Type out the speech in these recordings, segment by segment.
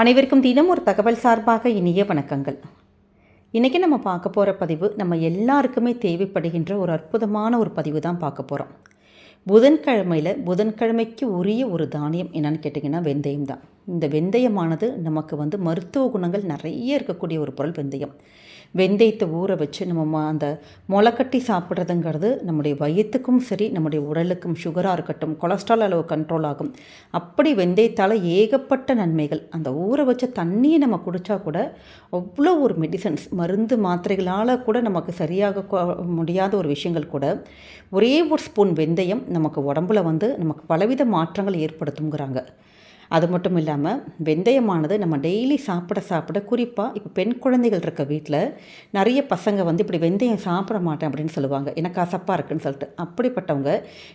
அனைவருக்கும் தினம் ஒரு தகவல் சார்பாக இனிய வணக்கங்கள். இன்றைக்கி நம்ம பார்க்க போகிற பதிவு நம்ம எல்லாருக்குமே தேவைப்படுகின்ற ஒரு அற்புதமான ஒரு பதிவு தான் பார்க்க போகிறோம் புதன்கிழமையில் புதன்கிழமைக்கு உரிய ஒரு தானியம் என்னன்னு கேட்டிங்கன்னா வெந்தயம் தான். இந்த வெந்தயமானது நமக்கு வந்து மருத்துவ குணங்கள் நிறைய இருக்கக்கூடிய ஒரு பொருள் வெந்தயம். வெந்தயத்தை ஊற வச்சு நம்ம அந்த முளைக்கட்டி சாப்பிட்றதுங்கிறது நம்முடைய வயிற்றுக்கும் சரி நம்முடைய உடலுக்கும் சுகராக இருக்கட்டும் கொலஸ்ட்ரால் அளவு கண்ட்ரோல் ஆகும். அப்படி வெந்தயத்தால் ஏகப்பட்ட நன்மைகள். அந்த ஊற வச்ச தண்ணியை நம்ம குடித்தா கூட அவ்வளோ ஒரு மெடிசன்ஸ் மருந்து மாத்திரைகளால் கூட நமக்கு சரியாக முடியாத ஒரு விஷயங்கள் கூட ஒரே ஒரு ஸ்பூன் வெந்தயம் நமக்கு உடம்புல வந்து நமக்கு பலவித மாற்றங்கள் ஏற்படுத்துங்கிறாங்க அது மட்டும் இல்லாமல் வெந்தயமானது நம்ம டெய்லி சாப்பிட சாப்பிட குறிப்பாக இப்போ பெண் குழந்தைகள் இருக்க வீட்டில் நிறைய பசங்க வந்து இப்படி வெந்தயம் சாப்பிட மாட்டேன் அப்படின்னு சொல்லுவாங்க. எனக்கு கசப்பாக இருக்குன்னு சொல்லிட்டு. அப்படிப்பட்டவங்க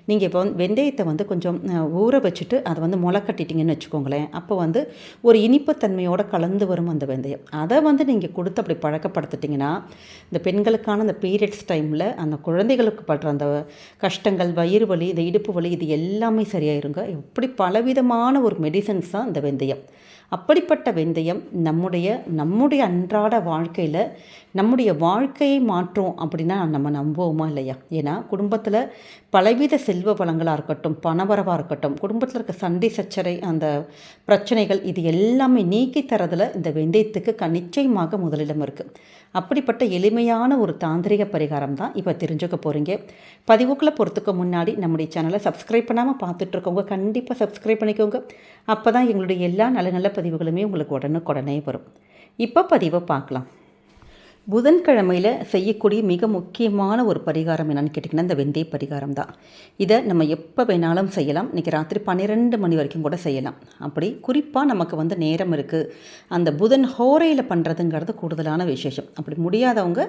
நீங்கள் இப்போ வந்து வெந்தயத்தை வந்து கொஞ்சம் ஊற வச்சுட்டு அதை வந்து முளை கட்டிட்டிங்கன்னு வச்சுக்கோங்களேன். அப்போ வந்து ஒரு இனிப்புத்தன்மையோடு கலந்து வரும் அந்த வெந்தயம். அதை வந்து நீங்கள் கொடுத்து அப்படி பழக்கப்படுத்திட்டிங்கன்னா இந்த பெண்களுக்கான அந்த பீரியட்ஸ் டைமில் அந்த குழந்தைகளுக்கு படுற அந்த கஷ்டங்கள் வயிறு வலி இந்த இடுப்பு வலி இது எல்லாமே சரியாயிருங்க. இப்படி பலவிதமான ஒரு ரீசன்ஸ் தான் இந்த வெந்தயம். அப்படிப்பட்ட வெந்தயம் நம்முடைய நம்முடைய அன்றாட வாழ்க்கையில் நம்முடைய வாழ்க்கையை மாற்றும் அப்படின்னா நம்ம நம்புவோமா இல்லையா? ஏன்னா குடும்பத்தில் பலவித செல்வ வளங்களாக இருக்கட்டும் பணவரவாக இருக்கட்டும் குடும்பத்தில் இருக்க சண்டை சச்சரை அந்த பிரச்சனைகள் இது எல்லாமே நீக்கி தரதில் இந்த வெந்தயத்துக்கு கனிச்சயமாக நிச்சயமாக முதலிடம் இருக்குது அப்படிப்பட்ட எளிமையான ஒரு தாந்திரிக பரிகாரம் தான் இப்போ தெரிஞ்சுக்க போகிறீங்க பதிவுக்குள்ளே போகிறதுக்கு முன்னாடி நம்முடைய சேனலை சப்ஸ்கிரைப் பண்ணாமல் பார்த்துட்ருக்கவங்க கண்டிப்பாக சப்ஸ்கிரைப் பண்ணிக்கோங்க. அப்போ தான் எங்களுடைய எல்லா நல்ல நல்ல பதிவுகளுமே உங்களுக்கு உடனுக்குடனே வரும். இப்போ பதிவை பார்க்கலாம். புதன்கிழமையில் செய்யக்கூடிய மிக முக்கியமான ஒரு பரிகாரம் என்னென்னு கேட்டிங்கன்னா இந்த வெந்தய பரிகாரம் தான் இதை நம்ம எப்போ வேணாலும் செய்யலாம். இன்றைக்கி ராத்திரி பன்னிரெண்டு மணி வரைக்கும் கூட செய்யலாம். அப்படி குறிப்பாக நமக்கு வந்து நேரம் இருக்குது அந்த புதன் ஹோரையில் பண்ணுறதுங்கிறது கூடுதலான விசேஷம். அப்படி முடியாதவங்க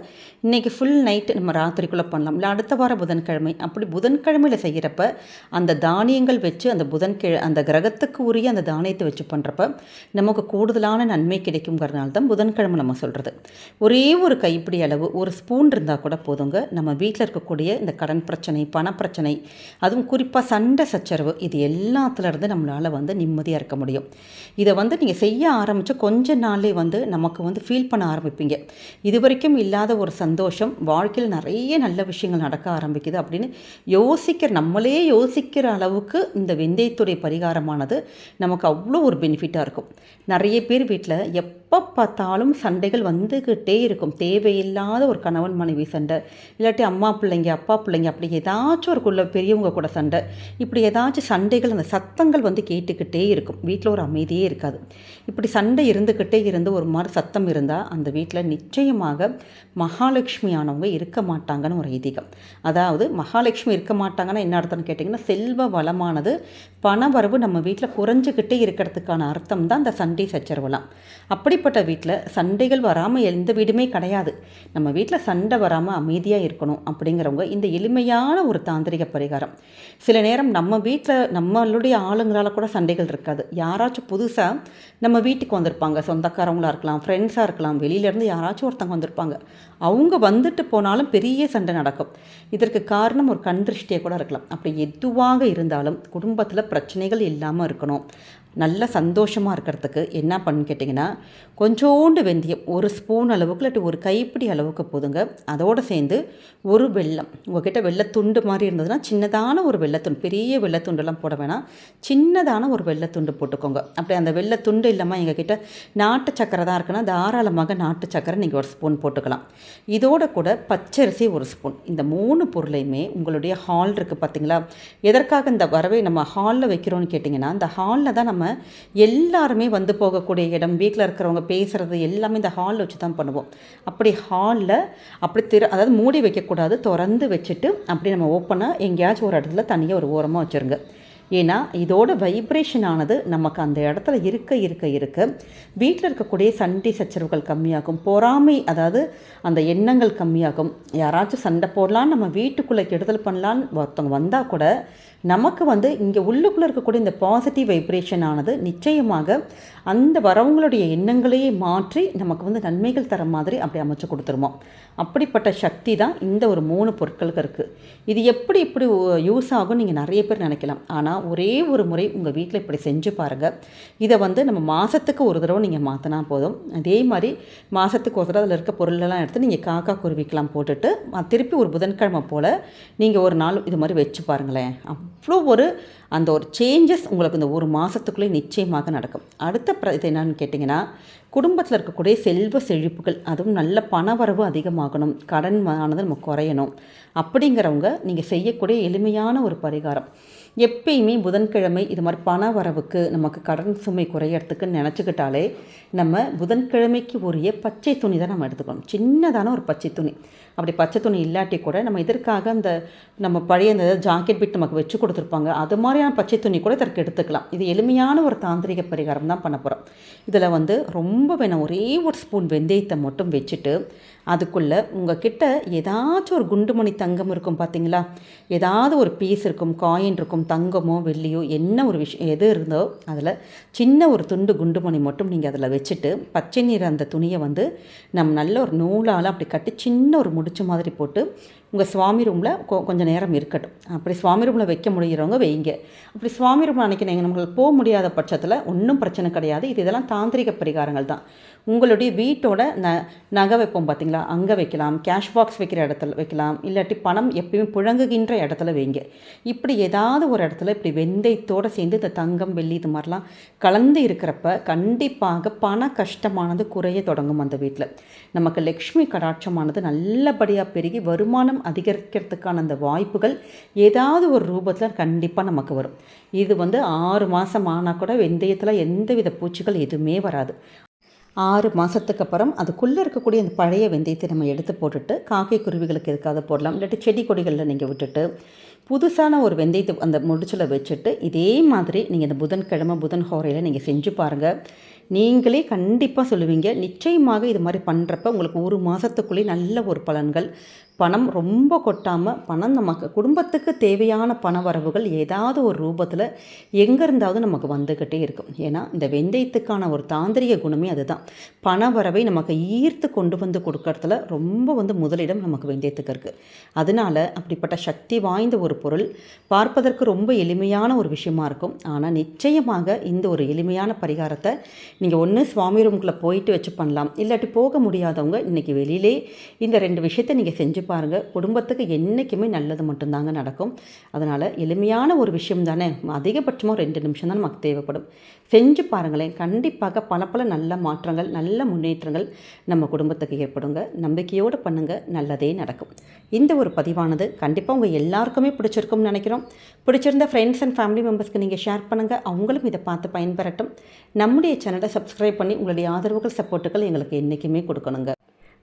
இன்றைக்கி ஃபுல் நைட்டு நம்ம ராத்திரிக்குள்ளே பண்ணலாம். இல்லை அடுத்த வாரம் புதன்கிழமை. அப்படி புதன்கிழமையில் செய்கிறப்ப அந்த தானியங்கள் வச்சு அந்த புதன்கிழ அந்த கிரகத்துக்கு உரிய அந்த தானியத்தை வச்சு பண்ணுறப்ப நமக்கு கூடுதலான நன்மை கிடைக்குங்கிறதுனால தான் புதன்கிழமை நம்ம சொல்கிறது ஒரே ஒரு ஒரு கைப்பிடி அளவு ஒரு ஸ்பூன் இருந்தால் கூட போதுங்க. நம்ம வீட்டில் இருக்கக்கூடிய இந்த கடன் பிரச்சனை பணப்பிரச்சனை அதுவும் குறிப்பாக சண்டை சச்சரவு இது எல்லாத்துலேருந்து நம்மளால் வந்து நிம்மதியாக இருக்க முடியும். இதை வந்து நீங்கள் செய்ய ஆரம்பித்த கொஞ்ச நாளே வந்து நமக்கு வந்து ஃபீல் பண்ண ஆரம்பிப்பீங்க. இது வரைக்கும் இல்லாத ஒரு சந்தோஷம் வாழ்க்கையில் நிறைய நல்ல விஷயங்கள் நடக்க ஆரம்பிக்குது அப்படின்னு யோசிக்கிற நம்மளே யோசிக்கிற அளவுக்கு இந்த வெந்தயத்துடைய பரிகாரமானது நமக்கு அவ்வளோ ஒரு பெனிஃபிட்டாக இருக்கும். நிறைய பேர் வீட்டில் எப் எப்போ பார்த்தாலும் சண்டைகள் வந்துக்கிட்டே இருக்கும். தேவையில்லாத ஒரு கணவன் மனைவி சண்டை. இல்லாட்டி அம்மா பிள்ளைங்க அப்பா பிள்ளைங்க அப்படி ஏதாச்சும் ஒரு குள்ள பெரியவங்க கூட சண்டை. இப்படி ஏதாச்சும் சண்டைகள் அந்த சத்தங்கள் வந்து கேட்டுக்கிட்டே இருக்கும். வீட்டில் ஒரு அமைதியே இருக்காது. இப்படி சண்டை இருந்துக்கிட்டே இருந்து ஒரு மாதிரி சத்தம் இருந்தால் அந்த வீட்டில் நிச்சயமாக மகாலட்சுமி ஆனவங்க இருக்க மாட்டாங்கன்னு ஒரு ஐதீகம். அதாவது மகாலட்சுமி இருக்க மாட்டாங்கன்னா என்ன அர்த்தம்னு கேட்டிங்கன்னா செல்வ வளமானது பணவரவு நம்ம வீட்டில் குறைஞ்சிக்கிட்டே இருக்கிறதுக்கான அர்த்தம் தான் அந்த சண்டை சச்சரவெல்லாம். அப்படிப்பட்ட வீட்டில் சண்டைகள் வராமல் எந்த வீடுமே கிடையாது. நம்ம வீட்டில் சண்டை வராமல் அமைதியாக இருக்கணும் அப்படிங்கிறவங்க இந்த எளிமையான ஒரு தாந்திரிக பரிகாரம். சில நேரம் நம்ம வீட்டில் நம்மளுடைய ஆளுங்களால் கூட சண்டைகள் இருக்காது. யாராச்சும் புதுசாக நம்ம வீட்டுக்கு வந்திருப்பாங்க. சொந்தக்காரவங்களாக இருக்கலாம் ஃப்ரெண்ட்ஸாக இருக்கலாம். வெளியிலேருந்து யாராச்சும் ஒருத்தவங்க வந்திருப்பாங்க. அவங்க வந்துட்டு போனாலும் பெரிய சண்டை நடக்கும். இதற்கு காரணம் ஒரு கண் திருஷ்டியாக கூட இருக்கலாம். அப்படி எதுவாக இருந்தாலும் குடும்பத்தில் பிரச்சனைகள் இல்லாமல் இருக்கணும். நல்ல சந்தோஷமாக இருக்கிறதுக்கு என்ன பண்ணு கேட்டிங்கன்னா கொஞ்சோண்டு வெந்தயம் ஒரு ஸ்பூன் அளவுக்கு இல்லாட்டி ஒரு கைப்பிடி அளவுக்கு போதுங்க. அதோடு சேர்ந்து ஒரு வெல்லம் உங்ககிட்ட வெள்ளத்துண்டு மாதிரி இருந்ததுன்னா சின்னதான ஒரு வெள்ளத்துண்டு பெரிய வெள்ளத்துண்டெல்லாம் போட வேணாம். சின்னதான ஒரு வெள்ளத்துண்டு போட்டுக்கோங்க. அப்படி அந்த வெள்ளத்துண்டு இல்லாமல் எங்ககிட்ட நாட்டு சக்கரை தான் இருக்குன்னா தாராளமாக நாட்டு சக்கரை நீங்கள் ஒரு ஸ்பூன் போட்டுக்கலாம். இதோட கூட பச்சரிசி ஒரு ஸ்பூன். இந்த மூணு பொருளையுமே உங்களுடைய ஹால் இருக்குது பார்த்தீங்களா எதற்காக இந்த வரவை நம்ம ஹாலில் வைக்கிறோன்னு கேட்டிங்கன்னா இந்த ஹாலில் தான் நம்ம எல்லாருமே வந்து போகக்கூடிய இடம் வீட்டில் இருக்கிறவங்க பேசுகிறது எல்லாமே இந்த ஹாலில் வச்சு தான் பண்ணுவோம். அப்படி ஹாலில் அப்படி திரு அதாவது மூடி வைக்கக்கூடாது திறந்து வச்சுட்டு அப்படி நம்ம ஓப்பனாக எங்கேயாச்சும் ஒரு இடத்துல தனியாக ஒரு ஓரமாக வச்சுருங்க. ஏன்னா இதோட வைப்ரேஷன் ஆனது நமக்கு அந்த இடத்துல இருக்க இருக்க இருக்க வீட்டில் இருக்கக்கூடிய சண்டை சச்சரவுகள் கம்மியாகும். பொறாமை அதாவது அந்த எண்ணங்கள் கம்மியாகும். யாராச்சும் சண்டை போடலாம் நம்ம வீட்டுக்குள்ளே கெடுதல் பண்ணலான்னு ஒருத்தவங்க வந்தால் கூட நமக்கு வந்து இங்கே உள்ளுக்குள்ளே இருக்கக்கூடிய இந்த பாசிட்டிவ் வைப்ரேஷன் ஆனது நிச்சயமாக அந்த வரவங்களுடைய எண்ணங்களையே மாற்றி நமக்கு வந்து நன்மைகள் தர மாதிரி அப்படி அமைச்சு கொடுத்துருமோ. அப்படிப்பட்ட சக்தி தான் இந்த ஒரு மூணு பொருட்களுக்கு இருக்குது இது எப்படி இப்படி யூஸ் ஆகும் நீங்கள் நிறைய பேர் நினைக்கலாம். ஆனால் ஒரே ஒரு முறை உங்கள் வீட்டில் இப்படி செஞ்சு பாருங்கள் இதை வந்து நம்ம மாதத்துக்கு ஒரு தடவை நீங்கள் மாற்றினா போதும். அதே மாதிரி மாதத்துக்கு ஒரு தடவை அதில் இருக்க பொருளெல்லாம் எடுத்து நீங்கள் காக்கா குருவிக்கெலாம் போட்டுட்டு திருப்பி ஒரு புதன்கிழமை போல் நீங்கள் ஒரு நாள் இது மாதிரி வச்சு பாருங்களேன். அவ்வளோ ஒரு அந்த ஒரு சேஞ்சஸ் உங்களுக்கு இந்த ஒரு மாதத்துக்குள்ளே நிச்சயமாக நடக்கும். அடுத்த பிர இது என்னன்னு கேட்டிங்கன்னா குடும்பத்தில் இருக்கக்கூடிய செல்வ செழிப்புகள் அதுவும் நல்ல பணவரவு அதிகமாகணும் கடன் ஆனது நம்ம குறையணும். அப்படிங்கிறவங்க நீங்கள் செய்யக்கூடிய எளிமையான ஒரு பரிகாரம். எப்பயுமே புதன்கிழமை இது மாதிரி பண வரவுக்கு நமக்கு கடன் சுமை குறையறதுக்கு நினச்சிக்கிட்டாலே நம்ம புதன்கிழமைக்கு உரிய பச்சை துணி தான் நம்ம எடுத்துக்கணும். சின்னதான ஒரு பச்சை துணி. அப்படி பச்சை துணி இல்லாட்டி கூட நம்ம இதற்காக அந்த நம்ம பழைய அந்த ஜாக்கெட் பிட் நமக்கு வச்சு கொடுத்துருப்பாங்க அது மாதிரியான பச்சை துணி கூட இதற்கு எடுத்துக்கலாம். இது எளிமையான ஒரு தாந்திரிக பரிகாரம் தான் பண்ண போகிறோம் இதில் வந்து ரொம்ப ரொம்ப வேணும் ஒரே ஒரு ஸ்பூன் வெந்தயத்தை மட்டும் வச்சுட்டு அதுக்குள்ளே உங்ககிட்ட ஏதாச்சும் ஒரு குண்டுமணி தங்கம் இருக்கும் பார்த்தீங்களா ஏதாவது ஒரு பீஸ் இருக்கும் காயின் இருக்கும் தங்கமோ வெள்ளியோ என்ன ஒரு விஷயம் எது இருந்தோ அதில் சின்ன ஒரு துண்டு குண்டுமணி மட்டும் நீங்கள் அதில் வச்சுட்டு பச்சை நீர் அந்த துணியை வந்து நம்ம நல்ல ஒரு நூலால் அப்படி கட்டி சின்ன ஒரு முடிச்ச மாதிரி போட்டு உங்கள் சுவாமி ரூமில் கொ கொஞ்சம் நேரம் இருக்கட்டும். அப்படி சுவாமி ரூமில் வைக்க முடிகிறவங்க வைங்க. அப்படி சுவாமி ரூமில் அன்றைக்கி நீங்கள் நம்மளுக்கு போக முடியாத பட்சத்தில் ஒன்றும் பிரச்சனை கிடையாது. இது இதெல்லாம் தாந்திரிக பரிகாரங்கள் தான். உங்களுடைய வீட்டோட ந நகை வைப்போம் பார்த்தீங்களா அங்கே வைக்கலாம். கேஷ் பாக்ஸ் வைக்கிற இடத்துல வைக்கலாம். இல்லாட்டி பணம் எப்பயுமே புழங்குகின்ற இடத்துல வைங்க. இப்படி ஏதாவது ஒரு இடத்துல இப்படி வெந்தயத்தோடு சேர்ந்து இந்த தங்கம் வெள்ளி இது மாதிரிலாம் கலந்து இருக்கிறப்ப கண்டிப்பாக பண கஷ்டமானது குறைய தொடங்கும் அந்த வீட்டில் நமக்கு லக்ஷ்மி கடாட்சமானது நல்லபடியாக பெருகி வருமானம் அதிகரிக்கிறதுக்கான அந்த வாய்ப்புகள் ஏதாவது ஒரு ரூபத்தில் கண்டிப்பாக நமக்கு வரும். இது வந்து ஆறு மாதம் ஆனால் கூட வெந்தயத்தில் எந்தவித பூச்சிகள் எதுவுமே வராது. ஆறு மாதத்துக்கு அப்புறம் அதுக்குள்ளே இருக்கக்கூடிய அந்த பழைய வெந்தயத்தை நம்ம எடுத்து போட்டுட்டு காக்கை குருவிகளுக்கு எதுக்காவது போடலாம். இல்லாட்டி செடி கொடிகளில் நீங்கள் விட்டுட்டு புதுசான ஒரு வெந்தயத்தை அந்த முடிச்சில் வச்சுட்டு இதே மாதிரி நீங்கள் இந்த புதன்கிழமை புதன் ஹோரையில் நீங்கள் செஞ்சு பாருங்கள் நீங்களே கண்டிப்பாக சொல்லுவீங்க. நிச்சயமாக இது மாதிரி பண்ணுறப்ப உங்களுக்கு ஒரு மாதத்துக்குள்ளே நல்ல ஒரு பலன்கள் பணம் ரொம்ப கொட்டாமல் பணம் நமக்கு குடும்பத்துக்கு தேவையான பண வரவுகள் ஏதாவது ஒரு ரூபத்தில் எங்கே இருந்தாவது நமக்கு வந்துக்கிட்டே இருக்கும். ஏன்னா இந்த வெந்தயத்துக்கான ஒரு தாந்திரிக குணமே அதுதான். பண வரவை நமக்கு ஈர்த்து கொண்டு வந்து கொடுக்கறதுல ரொம்ப வந்து முதலிடம் நமக்கு வெந்தயத்துக்கு இருக்குது அதனால அப்படிப்பட்ட சக்தி வாய்ந்த ஒரு பொருள் பார்ப்பதற்கு ரொம்ப எளிமையான ஒரு விஷயமா இருக்கும். ஆனால் நிச்சயமாக இந்த ஒரு எளிமையான பரிகாரத்தை நீங்கள் ஒன்று சுவாமி ரூமுக்குள்ளே போயிட்டு வச்சு பண்ணலாம். இல்லாட்டி போக முடியாதவங்க இன்றைக்கி வெளியிலே இந்த ரெண்டு விஷயத்தை நீங்கள் செஞ்சு பாருங்கள் குடும்பத்துக்கு என்றைக்குமே நல்லது மட்டும்தாங்க நடக்கும். அதனால் எளிமையான ஒரு விஷயம் தானே? அதிகபட்சமாக ரெண்டு நிமிஷம் தான் நமக்கு தேவைப்படும். செஞ்சு பாருங்களேன் கண்டிப்பாக பல பல நல்ல மாற்றங்கள் நல்ல முன்னேற்றங்கள் நம்ம குடும்பத்துக்கு ஏற்படுங்க. நம்பிக்கையோடு பண்ணுங்கள் நல்லதே நடக்கும். இந்த ஒரு பதிவானது கண்டிப்பாக உங்கள் எல்லாருக்குமே பிடிச்சிருக்கும்னு நினைக்கிறோம். பிடிச்சிருந்த ஃப்ரெண்ட்ஸ் அண்ட் ஃபேமிலி மெம்பர்ஸ்க்கு நீங்கள் ஷேர் பண்ணுங்கள் அவங்களும் இதை பார்த்து பயன்பெறட்டும். நம்முடைய சேனலை சப்ஸ்கிரைப் பண்ணி உங்களுடைய ஆதரவுகள் சப்போர்ட்டுகள் எங்களுக்கு என்றைக்குமே கொடுக்கணுங்க.